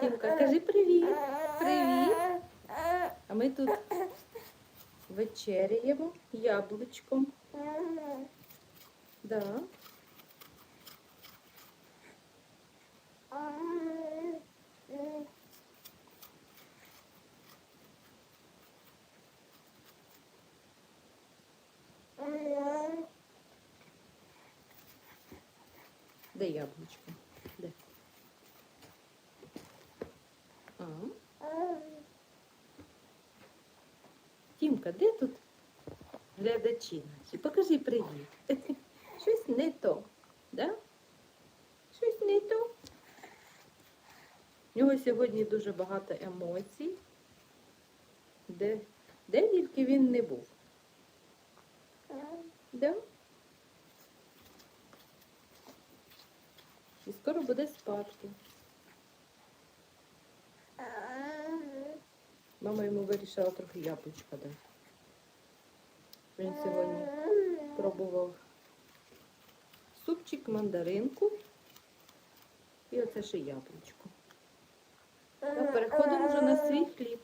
Тімка, кажи привіт. Привіт. А ми тут вечеряємо яблучком. Да. Де яблучко? Де? А. Тімка, де тут глядачі наші? Покажи привіт. Щось не то, да? Щось не то. У нього сьогодні дуже багато емоцій, де, де тільки він не був. Да? І скоро буде спадки. Мама йому вирішила трохи яблучка дати. Він сьогодні пробував супчик, мандаринку і оце ще яблучко. Переходимо вже на свій хліб.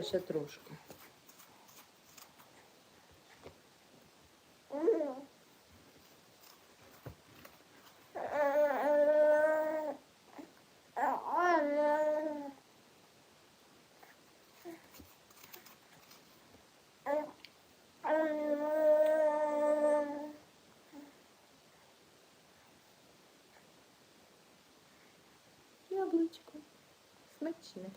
Давай ще трошки. Яблучко. Смачне.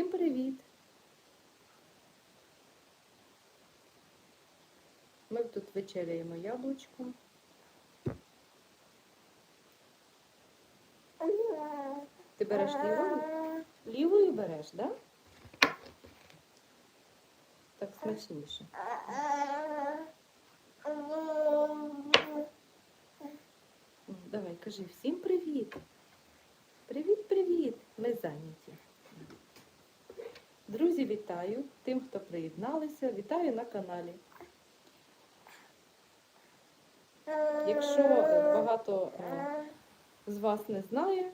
Всім привіт! Ми тут вечеряємо яблучком. Ти береш лівою? Лівою береш, так? Так смачніше. Давай, кажи всім привіт. Привіт, привіт. Ми зайняті. Друзі, вітаю тим, хто приєдналися. Вітаю на каналі. Якщо багато е, з вас не знає,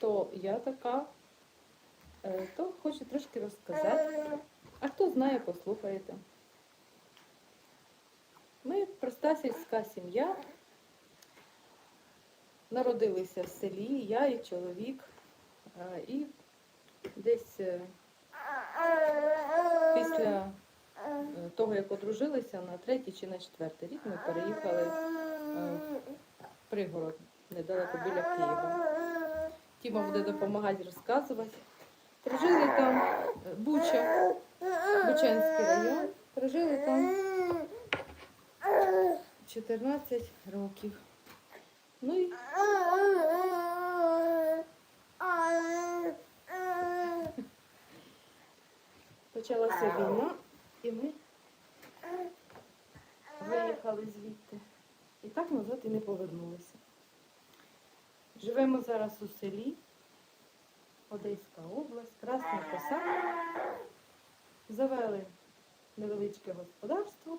то я така, е, то хочу трошки розказати. А хто знає, послухаєте. Ми проста сільська сім'я. Народилися в селі, я і чоловік. Е, І десь е, після е, того, як одружилися, на третій чи на четвертий рік ми переїхали е, в пригород недалеко біля Києва. Тіма буде допомагати розказувати. Прожили там Буча, Бучанський район. Прожили там 14 років. Ну і почалася війна, і ми виїхали звідти. І так назад і не повернулися. Живемо зараз у селі, Одеська область, Красна Коса. Завели невеличке господарство,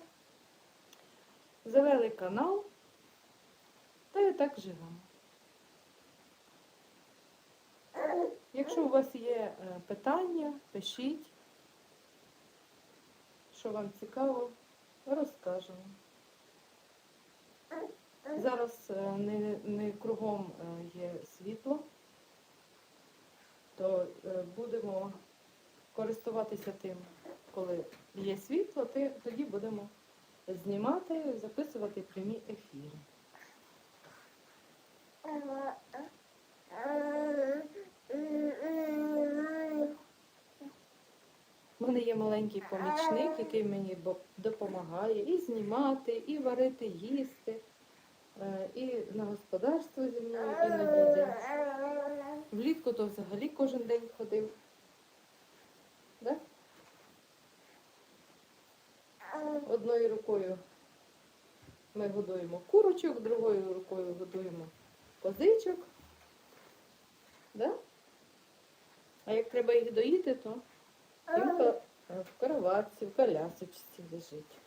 завели канал, та і так живемо. Якщо у вас є е, питання, пишіть, що вам цікаво, розкажемо. Зараз е, не, не кругом е, є світло, то е, будемо користуватися тим, коли є світло, тоді будемо знімати, записувати прямі ефіри. У мене є маленький помічник, який мені допомагає і знімати, і варити, їсти, е, і на господарство зі мною іноді йде. Влітку то взагалі кожен день ходив. Да? Одною рукою ми годуємо курочок, другою рукою годуємо козичок. Да? А як треба їх доїти, то він в кроватці, в колясочці лежить.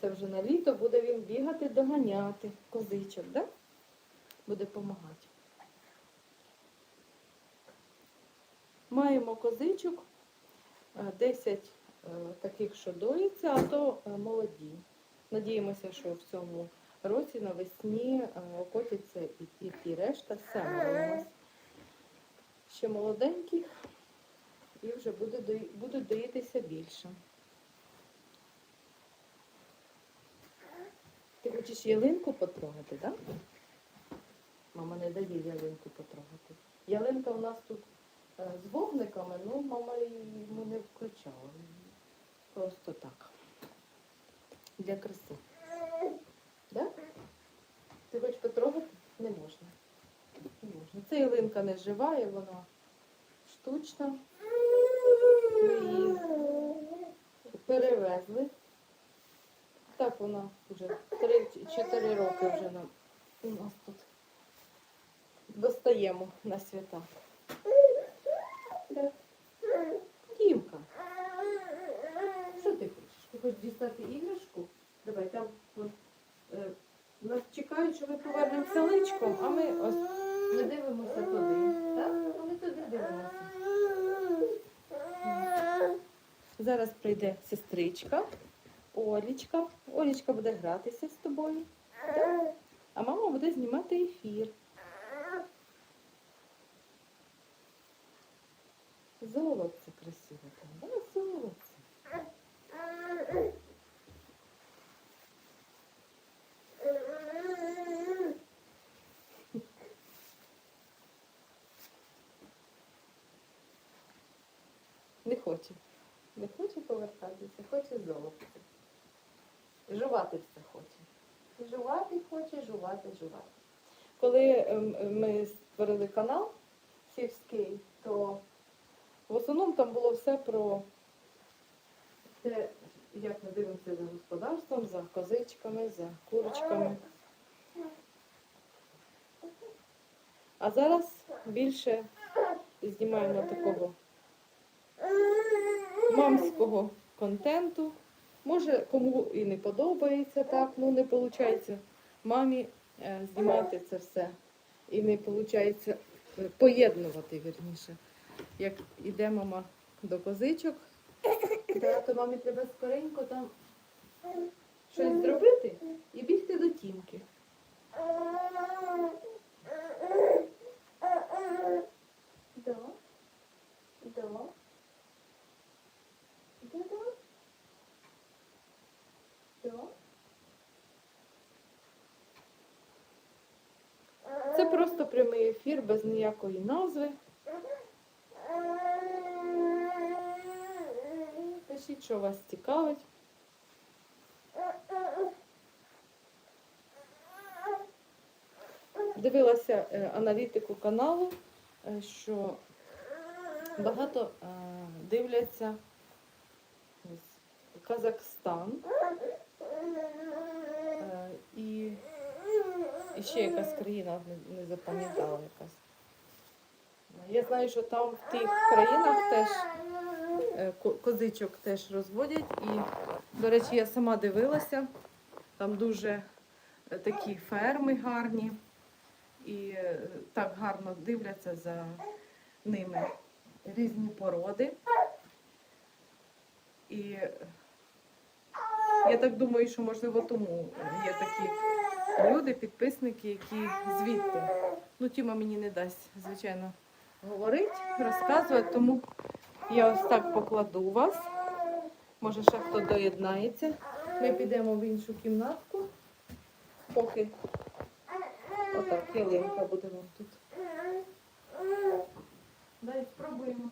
Це вже на літо буде він бігати, доганяти козичок, да? буде допомагати. Маємо козичок, е, 10 е, таких, що доїться, а то е, молоді. Надіємося, що в цьому році навесні е, окотяться і, ті решта семеро у нас. Ще молоденькі і вже дої- будуть доїтися більше. Ти хочеш ялинку потрогати, так? Да? Мама не дає ялинку потрогати. Ялинка у нас тут е, з вогниками, ну мама йому не включала. Просто так. Для краси. Да? Ти хочеш потрогати? Не можна. Не можна. Це ялинка не жива, і вона штучна. Ми її перевезли. Так вона вже 3-4 роки вже нам у нас тут достаємо на свята. Да. Дімка, що ти хочеш? Ти хочеш дістати іграшку? Давай там от, е, нас чекають, що ми повернемося личком, а ми ось ми дивимося туди. Так? А ми туди дивимося. Зараз прийде сестричка, Олічка. Олічка буде гратися з тобою. А мама буде знімати ефір. Золотце красиве там, да? Золотце. Не хоче. Не хоче повертатися, хоче золотце. Жувати все хоче. Жувати хоче, жувати, жувати. Коли ем, ми створили канал сільський, то в основному там було все про те, як ми дивимося за господарством, за козичками, за курочками. А зараз більше знімаємо такого мамського контенту. Може, кому і не подобається так, ну не виходить мамі е, знімати це все. І не виходить поєднувати, вірніше. Як іде мама до козичок, то мамі треба скоренько там щось зробити і бігти до тімки. Да. Да. Да-да. Да. Це просто прямий ефір без ніякої назви. Пишіть, що вас цікавить. Дивилася е, аналітику каналу, е, що багато е, дивляться Казахстан е, і, і ще якась країна не, запам'ятала якась. Я знаю, що там в тих країнах теж е, козичок теж розводять. І, до речі, я сама дивилася, там дуже е, такі ферми гарні і е, так гарно дивляться за ними різні породи. І я так думаю, що можливо тому є такі люди, підписники, які звідти. Ну, Тіма мені не дасть, звичайно, говорити, розказувати, тому я ось так покладу вас. Може, ще хто доєднається. Ми підемо в іншу кімнатку, поки отак ялинка буде тут. Дай спробуємо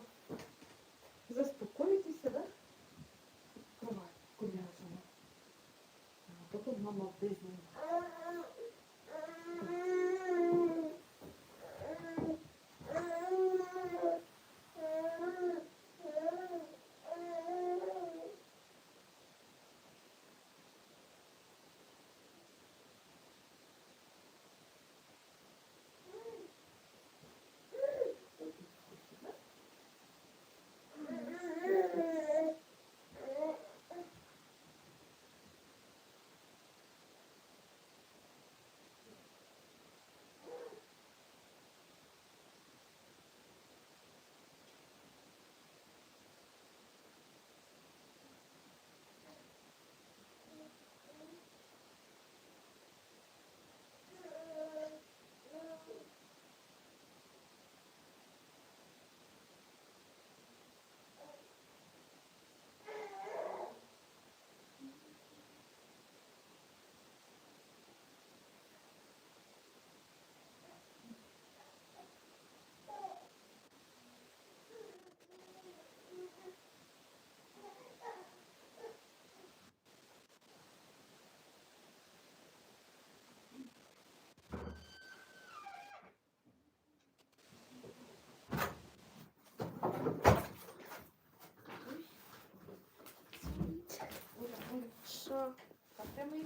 Що? А прямий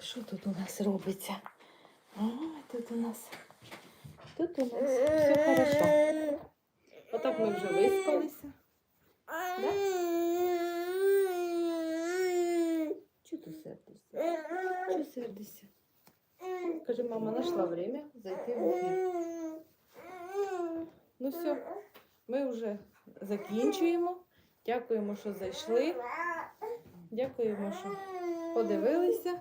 що тут у нас робиться? А, тут у нас. Тут у нас все хорошо. Отак ми вже виспалися. Да? Чого ти сердишся? Чого сердишся? Каже, мама знайшла время зайти в ефір. Ну все, ми вже закінчуємо. Дякуємо, що зайшли. Дякуємо, що подивилися.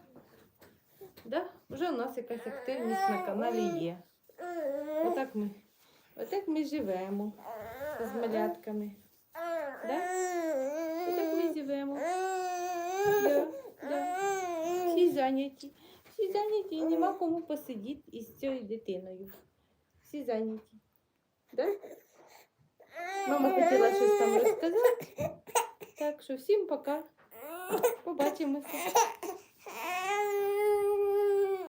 Да? Вже у нас якась активність на каналі є. Отак ми, отак ми живемо з малятками. Да? Отак ми живемо. Да, да. Всі зайняті. Всі зайняті і нема кому посидіти із цією дитиною. Всі зайняті. Да? Мама хотіла щось там розказати. Так що всім пока. Побачимося.